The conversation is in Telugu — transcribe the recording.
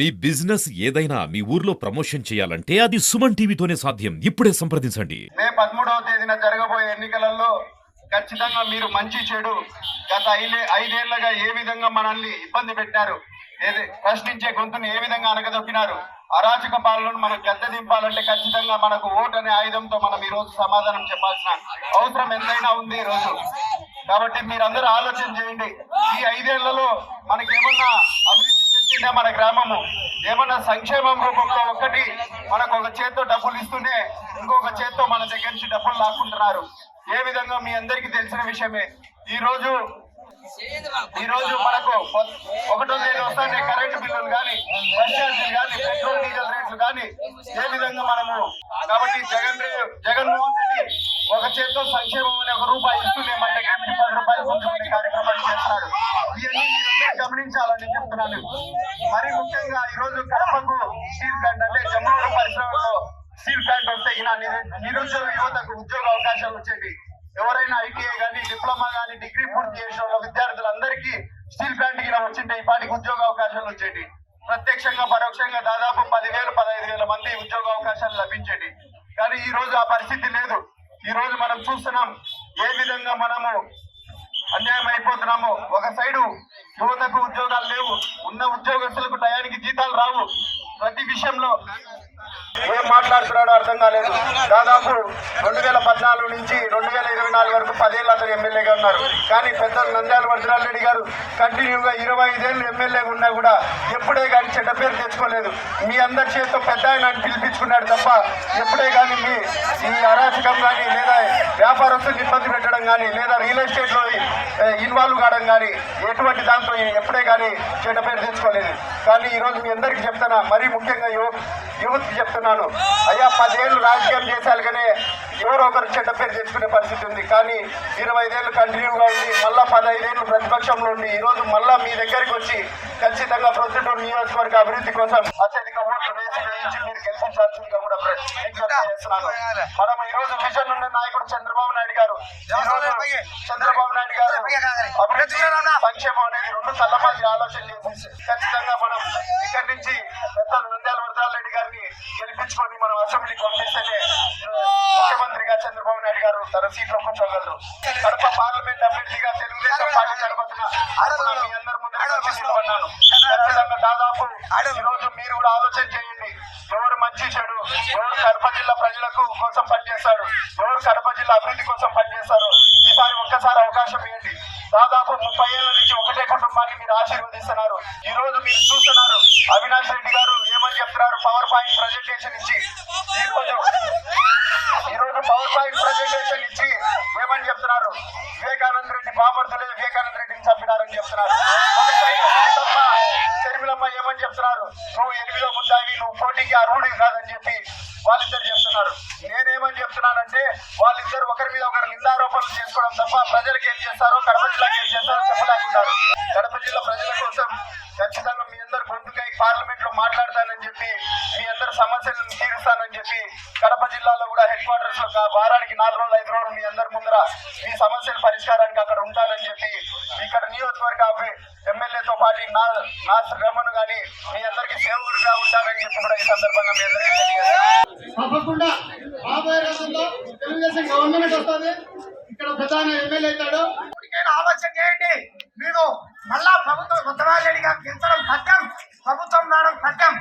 మీ బిజినెస్ ఏదైనా మీ ఊర్లో ప్రమోషన్ చేయాలంటే అది సుమన్ టీవీతోనే సాధ్యం. ఇప్పుడే సంప్రదించండి. మే పదమూడవ తేదీన జరగబోయే ఎన్నికలలో ఖచ్చితంగా మీరు మంచి చెడు గత ఐదే ఐదేళ్ళుగా ఏ విధంగా మనల్ని ఇబ్బంది పెట్టారు? ఏది ప్రశ్నించే గొంతుని ఏ విధంగా అనగదొక్కినారు అరాచక పాలనను మనం గద్ద దింపాలంటే ఖచ్చితంగా మనకు ఓటు అనే ఆయుధంతో మనం ఈ రోజు సమాధానం చెప్పాల్సిన అవసరం ఎంతైనా ఉంది ఈ రోజు. కాబట్టి మీరందరూ ఆలోచన చేయండి. ఈ ఐదేళ్ళలో మనకేమన్నా అభివృద్ధి చెందిందా మన గ్రామము. ఏమన్నా సంక్షేమం రూపంలో ఒకటి మనకు ఒక చేత్తో డబ్బులు ఇస్తూనే ఇంకొక చేత్తో మన దగ్గర నుంచి డబ్బులు లాక్కుంటున్నారు. ఏ విధంగా మీ అందరికీ తెలిసిన విషయమే. ఈ రోజు ఈ రోజు మనకు ఒకటో తేదీ వస్తానే కరెంటు బిల్లులు కానీ బస్ ఛార్జీలు కానీ పెట్రోల్ డీజిల్ రేట్లు కానీ ఏ విధంగా మనము కాబట్టి జగన్ జగన్మోహన్ రెడ్డి ఒక చేత్తో సంక్షేమం అనే ఒక రూపాయి ఇస్తూనే మన దగ్గర నుంచి పది రూపాయలు కార్యక్రమాలు చేస్తున్నారు ఇవన్నీ గమనించాలని చెప్తున్నాను. మరి ముఖ్యంగా ఈ రోజు కడపకు స్టీల్ ప్లాంట్ అంటే జమ్మూరు పరిశ్రమలో స్టీల్ ప్లాంట్ వస్తే ఈయన నిరుద్యోగ యువతకు ఉద్యోగ అవకాశాలు వచ్చేవి. ఎవరైనా ఐటీఐ కానీ డిప్లొమా కానీ డిగ్రీ పూర్తి చేసిన వాళ్ళ విద్యార్థులందరికీ స్టీల్ ప్లాంట్కి వచ్చింటే ఈ పాటికి ఉద్యోగ అవకాశాలు వచ్చేటి ప్రత్యక్షంగా పరోక్షంగా దాదాపు పదివేలు పదహైదు వేల మంది ఉద్యోగ అవకాశాలు లభించేటి కానీ ఈ రోజు ఆ పరిస్థితి లేదు. ఈ రోజు మనం చూస్తున్నాం ఏ విధంగా మనము అన్యాయం అయిపోతున్నాము. ఒక సైడు యువతకు ఉద్యోగాలు లేవు. ఉన్న ఉద్యోగస్తులకు టయానికి జీతాలు రావు. ప్రతి విషయంలో ఏం మాట్లాడుతున్నాడో అర్థం కాలేదు. దాదాపు రెండు వేల పద్నాలుగు నుంచి రెండు వేల నాలుగు వరకు పదేళ్ళు అతను ఎమ్మెల్యేగా ఉన్నారు. కానీ పెద్ద నంద్యాల వరదరాల్ రెడ్డి గారు కంటిన్యూగా ఇరవై ఐదేళ్ళు ఎమ్మెల్యేగా ఉన్నా కూడా ఎప్పుడే కానీ చెడ్డ పేరు తెచ్చుకోలేదు. మీ అందరి చేతితో పెద్ద ఆయన పిలిపించుకున్నాడు తప్ప ఎప్పుడే కానీ మీ ఈ అరాచకం కానీ లేదా వ్యాపారస్తులు ఇబ్బంది పెట్టడం కానీ లేదా రియల్ ఎస్టేట్లో ఇన్వాల్వ్ కావడం కానీ ఎటువంటి దాంతో ఎప్పుడే కానీ చెడ్డ పేరు తెచ్చుకోలేదు. కానీ ఈరోజు మీ అందరికీ చెప్తున్నా మరీ ముఖ్యంగా యువ యువతకి చెప్తున్నాను. అయ్యా పదేళ్ళు రాజకీయం చేశారు కానీ ఎవరో ఒకరు చెడ్డ పేరు తెచ్చుకునే పరిస్థితి ఉంది. కానీ ఇరవై ఐదేళ్ళు కంటిన్యూగా ఉండి మళ్ళా పదహైదేళ్ళు ప్రతిపక్షంలో ఉండి ఈ రోజు మళ్ళా మీ దగ్గరికి వచ్చి ఖచ్చితంగా ప్రొద్దుటూరు నియోజకవర్గ అభివృద్ధి కోసం అత్యధిక ఓట్లు వేసి వేయించి మీరు గెలిపించాల్సిందిగా కూడా మనం ఈ రోజు విజన్ ఉన్న నాయకుడు చంద్రబాబు నాయుడు గారు చంద్రబాబు నాయుడు గారు అభివృద్ధి సంక్షేమం అనేది రెండు తల్లమాది ఆలోచన చేసి ఖచ్చితంగా మనం ఇక్కడి నుంచి పెద్దలు నంద్యాల వరదారెడ్డి గారిని గెలిపించుకొని మనం అసెంబ్లీకి పంపిస్తేనే తన సీట్లో కూర్చోగలరు కడప పార్లమెంట్ అభ్యర్థిగా తెలుగుదేశం పార్టీ తరపున మీ అందరి ముందు నిలబడ్డాను ఖచ్చితంగా దాదాపు ఈ రోజు మీరు కూడా ఆలోచన చేయండి. ఎవరు మంచి చెడు ఎవరు కడప జిల్లా ప్రజలకు కోసం పనిచేస్తారు ఎవరు కడప జిల్లా అభివృద్ధి కోసం పనిచేస్తారు ఈసారి ఒక్కసారి అవకాశం ఇవ్వండి. దాదాపు ముప్పై ఏళ్ళ నుంచి ఒకటే కుటుంబాన్ని మీరు ఆశీర్వదిస్తున్నారు. ఈ రోజు మీరు చూస్తున్నారు అవినాష్ రెడ్డి గారు ఏమని చెప్తున్నారు? పవర్ పాయింట్ ప్రజెంటేషన్ ఇచ్చి. ఈ రోజు ఈ రోజు పవర్ పాయింట్ ప్రజెంటేషన్ ఇచ్చి ఏమని చెప్తున్నారు? వివేకానంద రెడ్డి బామర్దులే వివేకానంద రెడ్డిని చంపినారని చెప్తున్నారు. షర్మిలమ్మ ఏమని చెప్తున్నారు? నువ్వు ఎనిమిదో ముద్దావి నువ్వు పోటీకి అర్హుడి కాదని చెప్పి వాళ్ళిద్దరు చెప్తున్నారు. నేనేమని చెప్తున్నానంటే వాళ్ళిద్దరు ఒకరి మీద ఒకరు నిందారోపణలు చేసుకోవడం తప్ప ప్రజలకు ఏం చేస్తారో కడప జిల్లాకి ఏం చేస్తారో చెప్పలేకున్నారు కడప జిల్లా ప్రజల కోసం ఖచ్చితంగా మీ అందరు గొంతుకై పార్లమెంట్ మాట్లాడతానని చెప్పి మీ అందరి సమస్యలను తీరుస్తానని చెప్పి కడప జిల్లాలో కూడా హెడ్ క్వార్టర్స్లో వారానికి నాలుగు రోజులు ఐదు రోజులు మీ అందరి ముందర మీ సమస్యల పరిష్కారానికి అక్కడ ఉంటానని చెప్పి ఇక్కడ నియోజకవర్గ ఎమ్మెల్యేతో పాటు నా నా శ్రమను గాని మీ అందరికి సేవకుడిగా ఉంటానని చెప్పి కూడా ఈ సందర్భంగా మీ అందరికీ తెలియజేస్తాను. తప్పకుండా రాబోయే రోజుల్లో తెలుగుదేశం గవర్నమెంట్ వస్తుంది. ఇక్కడ ప్రధాన ఎమ్మెల్యే అవుతాడు. ఆలోచన చేయండి. మీరు మళ్ళా ప్రభుత్వం కొత్తవాళ్ళడిగా గెలిచడం సత్యం ప్రభుత్వం రావడం సత్యం